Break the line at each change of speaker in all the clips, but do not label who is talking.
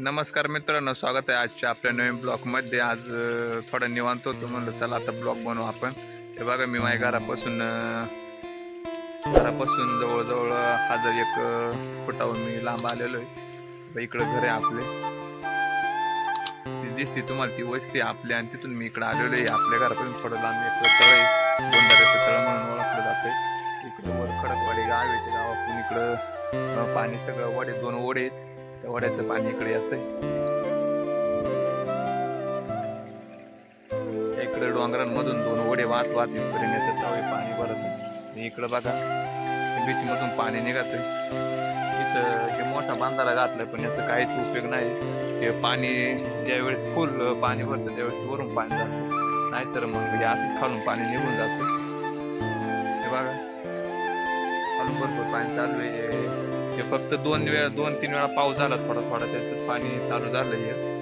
नमस्कार मित्रांनो स्वागत आहे आजच्या आपल्या नवीन ब्लॉगमध्ये. आज थोडं थोडा निवांत होतो म्हणलं चला आता ब्लॉग बनवू आपण. हे बघा मी माझ्या घरापासून घरापासून जवळजवळ हजार एक फुटावर मी लांब आलेलो आहे. इकडं घर आहे आपले. ती दिसते तुम्हाला ती वस्ती आपली आणि तिथून मी इकडं आलेलो आहे. आपल्या घरापासून थोडं लांब एक तळ आहे. गोंधाऱ्याचं तळ म्हणून ओळखलं जातं इकडं वर खडकवाडी गाव आहे त्या गावातून इकडं पाणी सगळं वडे दोन ओढे आहेत. वड्याचं पाणी इकडे येतंय. इकडे डोंगरांमधून दोन ओढे वाहत वाहत इथपर्यंत येतात. त्यावेळी पाणी भरत मी इकडं बघा बीच मधून पाणी निघत इथं हे मोठा बांधारा घातलाय पण याचा काहीच उपयोग नाही. हे पाणी ज्यावेळेस फुल पाणी भरतं त्यावेळेस वरून पाणी जातं. नाहीतर मग हे असं खालून पाणी निघून जातं. हे बघा. खालून भरपूर पाणी चालू आहे. हे फक्त दोन वेळा दोन तीन वेळा पाऊस झाला थोडा थोडा त्याचं पाणी चालू झालं आहे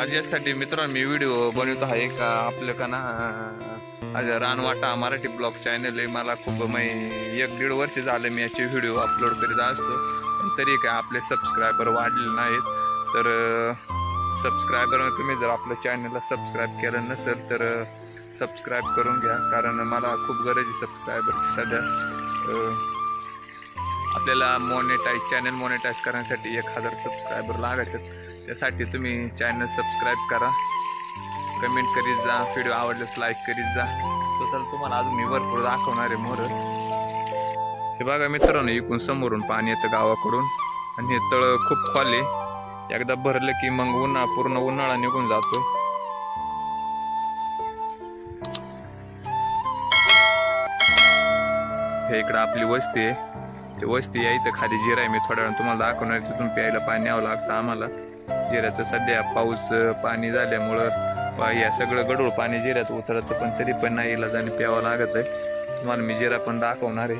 आज यासाठी मित्रांनो मी व्हिडिओ बनवत आहे का आपलं का ना आज रानवाटा मराठी ब्लॉग चॅनल आहे. मला खूप मी एक दीड वर्ष झालं मी याचे व्हिडिओ अपलोड करीत असतो. पण तरी काय आपले सबस्क्रायबर वाढले नाहीत. तर सबस्क्रायबर तुम्ही जर आपल्या चॅनलला सबस्क्राईब केलं नसेल तर सबस्क्राईब करून घ्या कारण मला खूप गरज आहे सबस्क्रायबरची सध्या. आपल्याला मोनेटाईज चॅनल मॉनिटाईज करण्यासाठी एक हजार सबस्क्रायबर लागतात त्यासाठी तुम्ही चॅनल सबस्क्राईब करा. कमेंट करीत जा व्हिडिओ आवडल्यास लाईक करीत जा. तर तुम्हाला अजून मी भरपूर दाखवणार आहे मोर. हे बघा मित्रांनो इकडून समोरून पाणी येतं गावाकडून. आणि हे तळ खूप खोल आहे. एकदा भरलं की मग उन्हा पूर्ण उन्हाळा निघून जातो. हे इकडं आपली वस्ती आहे. ते वस्ती आहे इथं खाली जिरा आहे. मी थोड्या वेळ तुम्हाला दाखवणार तिथून प्यायला पाणी यावं लागतं आम्हाला. जिऱ्याचं सध्या पाऊस पाणी झाल्यामुळं या सगळं गडूळ पाणी जिऱ्यात उतरतं पण तरी पण नाही इलाजाने प्यावं लागत आहे. तुम्हाला मी जिरा पण दाखवणार आहे.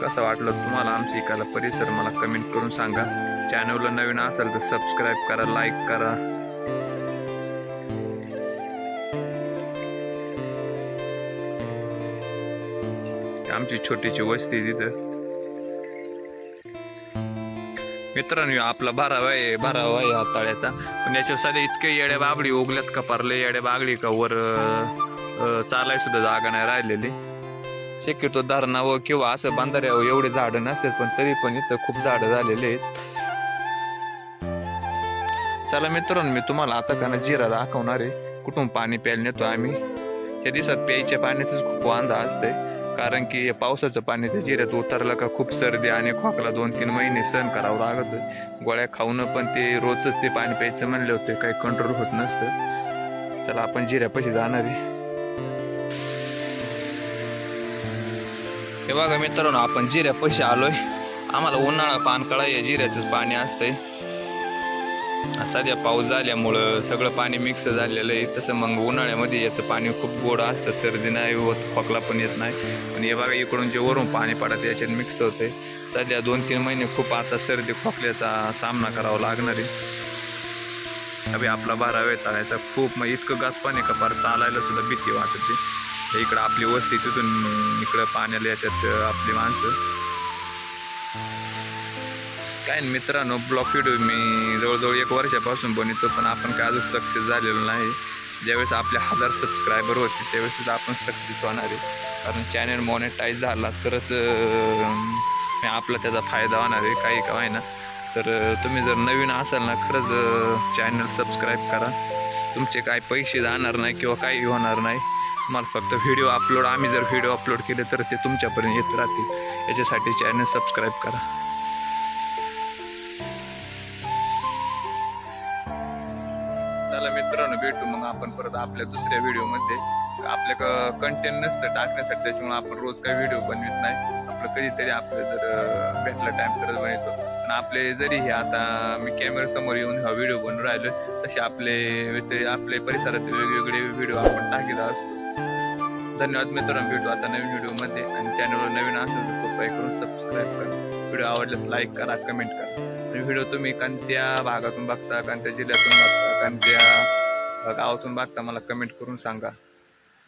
कसं वाटलं तुम्हाला आमच्या इकाला परिसर? मला कमेंट करून सांगा. चॅनलला नवीन असेल तर सबस्क्राईब करा लाईक करा. आमची छोटीची वस्ती आहे तिथं. मित्रांनो आपला भारावा आहे भारावा आहे हा तळ्याचा. पण याच्यासाठी इतके येड्या बाबडी उगल्यात का पारले? येड्या बागडी का वर अं, चालाय सुद्धा जागा नाही राहिलेली. शक्यतो धरणावं किंवा असं बांधाऱ्यावं एवढे झाडं नसतात पण तरी पण इथं खूप झाडं झालेले आहेत. चला मित्रांनो मी तुम्हाला आता त्यांना जिरा दाखवणार आहे. कुठून पाणी प्यायला नेतो आम्ही. या दिवसात प्यायच्या पाण्याचाच खूप वांधा असते कारण की पावसाचं पाणी त्या जिऱ्यात उतरलं का खूप सर्दी आणि खोकला दोन तीन महिने सहन करावं लागत. गोळ्या खाऊन पण ते रोजच ते पाणी प्यायचं म्हणले होते काही कंट्रोल होत नसतं. चला आपण जिऱ्यापाशी जाणार आहे. हे बघा मित्रांनो आपण जिऱ्यापाशी आलोय. आम्हाला उन्हाळा पानकळा या जिऱ्याचंच पाणी असतंय. सध्या पाऊस झाल्यामुळं सगळं पाणी मिक्स झालेलं आहे. तसं मग उन्हाळ्यामध्ये याचं पाणी खूप गोड असतं. सर्दी नाही होत खोकला पण येत नाही. पण हे बघा इकडून जे वरून पाणी पडत याच्यात मिक्स होते सध्या दोन तीन महिने खूप आता सर्दी खोकल्याचा सामना करावा लागणार आहे. अभि आपला बारावे चालायचा. खूप मग इतकं गास पाणी का फार चालायला सुद्धा भीती वाटते. इकडं आपली वस्ती तिथून इकडं पाण्याला याच्यात आपली माणसं. काय मित्रांनो ब्लॉक व्हिडिओ मी जवळजवळ एक वर्षापासून बनवतो पण आपण काय अजून सक्सेस झालेलो नाही. ज्यावेळेस आपले हजार सबस्क्रायबर होते त्यावेळेस आपण सक्सेस होणार आहे. कारण चॅनल मॉनिटाईज झाला तरच अं, आपला त्याचा फायदा होणार आहे काही का ना तर तुम्ही जर नवीन असाल ना खरंच चॅनल सबस्क्राईब करा. तुमचे काय पैसे जाणार नाही किंवा काही होणार नाही. तुम्हाला फक्त व्हिडिओ अपलोड आम्ही जर व्हिडिओ अपलोड केले तर ते तुमच्यापर्यंत येत राहतील. याच्यासाठी चॅनल सबस्क्राईब करा. चला मित्रांनो भेटू मग आपण परत आपल्या दुसऱ्या व्हिडिओमध्ये आपल्या कंटेंट नसतं टाकण्यासाठी त्याच्यामुळे आपण रोज काही व्हिडिओ बनवित नाही. आपलं कधीतरी आपलं जर भेटला टाइम करत बनवतो. पण आपले जरी हे आता मी कॅमेरा समोर येऊन हा व्हिडिओ बनवून राहिलो तसे आपले आपले परिसरातील वेगवेगळे व्हिडिओ आपण टाकीत असतो धन्यवाद मित्रांनो भेटू आता नवीन व्हिडिओमध्ये आणि चॅनलवर नवीन असेल तर कृपया करून सबस्क्राईब करा. व्हिडिओ आवडल्यास लाईक करा कमेंट करा. आणि व्हिडिओ तुम्ही कोणत्या भागातून बघता कोणत्या जिल्ह्यातून बघता? कोणत्या गावातून बघता मला कमेंट करून सांगा.